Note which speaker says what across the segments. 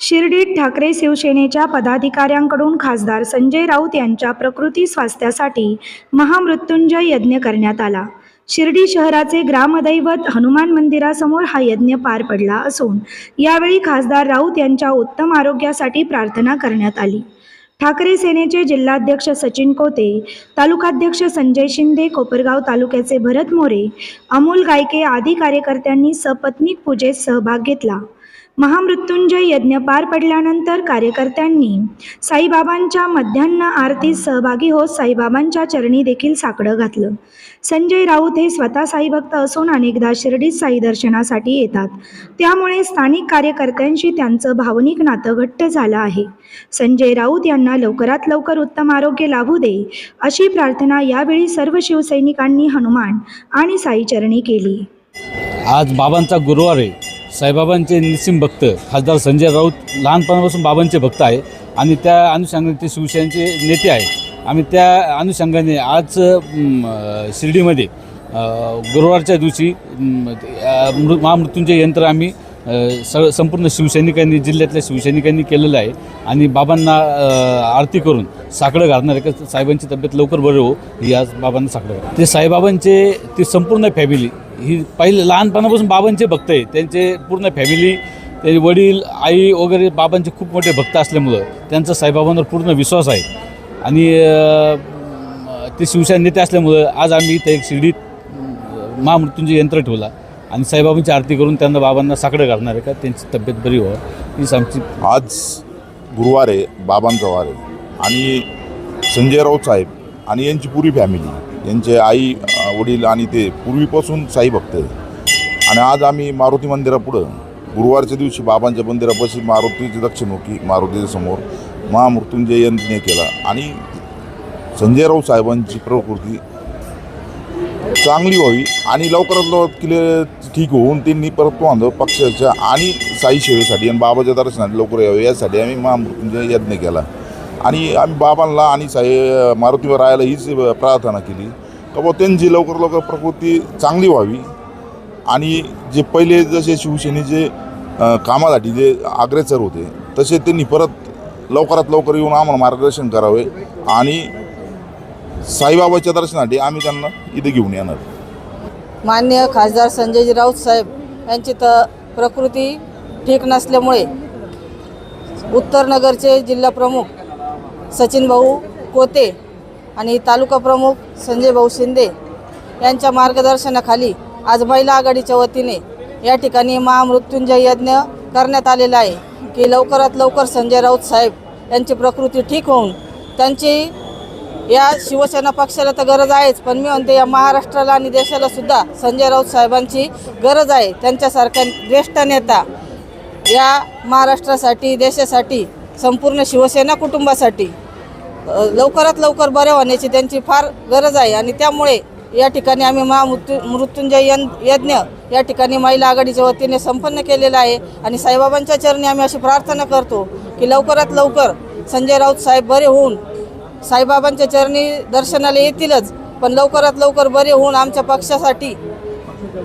Speaker 1: शिर्डीत ठाकरे शिवसेनेच्या पदाधिकाऱ्यांकडून खासदार संजय राऊत यांच्या प्रकृती स्वास्थ्यासाठी महामृत्युंजय यज्ञ करण्यात आला. शिर्डी शहराचे ग्रामदैवत हनुमान मंदिरासमोर हा यज्ञ पार पडला असून यावेळी खासदार राऊत यांच्या उत्तम आरोग्यासाठी प्रार्थना करण्यात आली. ठाकरे सेनेचे जिल्हाध्यक्ष सचिन कोते तालुकाध्यक्ष संजय शिंदे कोपरगाव तालुक्याचे भरत मोरे अमोल गायके आदी कार्यकर्त्यांनी सपत्नीक पूजेत सहभाग घेतला. महामृत्युंजय यज्ञ पार पडल्यानंतर कार्यकर्त्यांनी साईबाबांच्या मध्यान्न आरतीत सहभागी होत साईबाबांच्या चरणी देखील साकडं घातलं. संजय राऊत हे स्वतः साईभक्त असून अनेकदा शिर्डीत साई दर्शनासाठी येतात. त्यामुळे स्थानिक कार्यकर्त्यांशी त्यांचं भावनिक नातं घट्ट झालं आहे. संजय राऊत यांना लवकरात लवकर उत्तम आरोग्य लाभू दे अशी प्रार्थना यावेळी सर्व शिवसैनिकांनी हनुमान आणि साईचरणी केली.
Speaker 2: आज बाबांचा गुरुवार आहे. साईबाबांचे निसिम भक्त खासदार संजय राऊत लहानपणापासून बाबांचे भक्त आहे आणि त्या अनुषंगाने ते शिवसेनेचे नेते आहे आम्ही त्या अनुषंगाने आज शिर्डीमध्ये गुरुवारच्या दिवशी मृ महामृत्युंजय यंत्र आम्ही स संपूर्ण शिवसैनिकांनी जिल्ह्यातल्या शिवसैनिकांनी केलेलं आहे आणि बाबांना आरती करून साकडं घालणार आहे का? साहेबांची तब्येत लवकर बरं हो याच बाबांना साकडं घालणार ते साईबाबांचे ती संपूर्ण फॅमिली ही पहिले लहानपणापासून बाबांचे भक्त आहे. त्यांचे पूर्ण फॅमिली त्याचे वडील आई वगैरे बाबांचे खूप मोठे भक्त असल्यामुळं त्यांचा साईबाबांवर पूर्ण विश्वास आहे. आणि ते शिवसेना नेते असल्यामुळं आज आम्ही इथं एक शिर्डीत महामृत्यूंचे यंत्र ठेवला. आणि साईबाबांची आरती करून त्यांना बाबांना साकडं घालणार आहे का? त्यांची तब्येत बरी व्हावं हीच आमची
Speaker 3: आज गुरुवार आहे बाबांचा वार आहे. आणि संजय राऊत साहेब आणि यांची पुरी फॅमिली यांचे आई वडील आणि ते पूर्वीपासून साई भक्त आहे आणि आज आम्ही मारुती मंदिरापुढं गुरुवारच्या दिवशी बाबांच्या मंदिरापाशी मारुतीची दक्षिणमुखी मारुतीच्या समोर महामृत्युंजय यज्ञ केला. आणि संजय राऊ साहेबांची प्रकृती चांगली व्हावी आणि लवकरात लवकर किले ठीक होऊन त्यांनी परत बांधव पक्षाच्या आणि साई सेवेसाठी आणि बाबाच्या दर्शनात लवकर यावे यासाठी आम्ही महामृत्युंजय यज्ञ केला. आणि आम्ही बाबांना आणि साई मारुतीवर राहायला हीच प्रार्थना केली. तर त्यांची लवकर लवकर प्रकृती चांगली व्हावी आणि जे पहिले जसे शिवसेनेचे कामासाठी जे अग्रेसर होते तसे त्यांनी परत लवकरात लवकर येऊन आम्हाला मार्गदर्शन करावे आणि साईबाबाच्या दर्शनासाठी आम्ही त्यांना इथे घेऊन येणार.
Speaker 4: मान्य खासदार संजय राऊत साहेब यांची तर प्रकृती ठीक नसल्यामुळे उत्तरनगरचे जिल्हाप्रमुख जिल्हा सचिन भाऊ कोते आणि तालुका प्रमुख संजय भाऊ शिंदे यांच्या मार्गदर्शनाखाली आज महिला आघाडीच्या वतीने या ठिकाणी महामृत्युंजय यज्ञ करण्यात आलेला आहे की लवकरात लवकर संजय राऊत साहेब यांची प्रकृती ठीक होऊन त्यांची या शिवसेना पक्षाला तर गरज आहेच पण मी म्हणते या महाराष्ट्राला आणि देशाला सुद्धा संजय राऊत साहेबांची गरज आहे. त्यांच्यासारख्या ज्येष्ठ नेता या महाराष्ट्रासाठी देशासाठी संपूर्ण शिवसेना कुटुंबासाठी लवकरात लवकर बरे होण्याची त्यांची फार गरज आहे. आणि त्यामुळे या ठिकाणी आम्ही महामृत्यू मृत्युंजय यन यज्ञ या ठिकाणी महिला आघाडीच्या वतीने संपन्न केलेला आहे. आणि साईबाबांच्या चरणी आम्ही अशी प्रार्थना करतो की लवकरात लवकर संजय राऊत साहेब बरे होऊन साईबाबांच्या चरणी दर्शनाला येतीलच पण लवकरात लवकर बरे होऊन आमच्या पक्षासाठी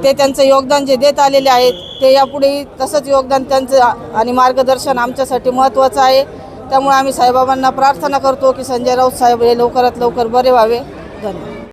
Speaker 4: ते त्यांचं योगदान जे देत आलेले आहेत ते यापुढेही तसंच योगदान त्यांचं आणि मार्गदर्शन आमच्यासाठी महत्त्वाचं आहे. त्यामुळे आम्ही साईबाबांना प्रार्थना करतो की संजय राऊत साहेब हे लवकरात लवकर बरे व्हावे. धन्यवाद.